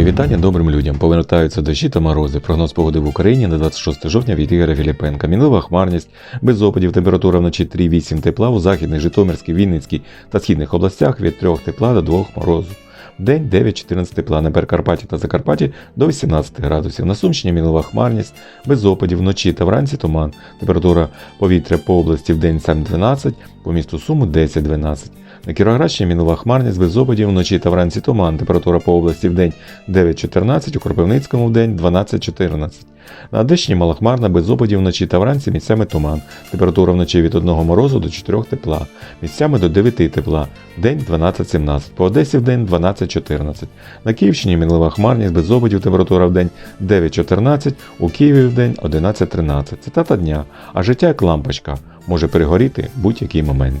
Мої вітання добрим людям. Повертаються дощі та морози. Прогноз погоди в Україні на 26 жовтня від Ігоря Філіпенка. Мінлива хмарність, без опадів, температура вночі 3-8 тепла у західних, Житомирській, Вінницькій та східних областях від 3 тепла до 2 морозу. День 9-14 тепла на Перкарпатті та Закарпатті до 18 градусів. На Сумщині мінлива хмарність, без опадів вночі та вранці туман. Температура повітря по області в день 7-12, по місту Суму 10-12. На Кіровоградщині мінлива хмарність без опадів вночі та вранці туман. Температура по області в день 9-14, у Кропивницькому в день 12-14. На Одещині малохмарна без опадів вночі та вранці місцями туман. Температура вночі від 1 морозу до 4 тепла, місцями до 9 тепла, день 12-17, по Одесі в день 12-14. На Київщині мінлива хмарність без опадів, температура в день 9-14, у Києві в день 11-13. Цитата дня. А життя як лампочка може перегоріти будь-який момент.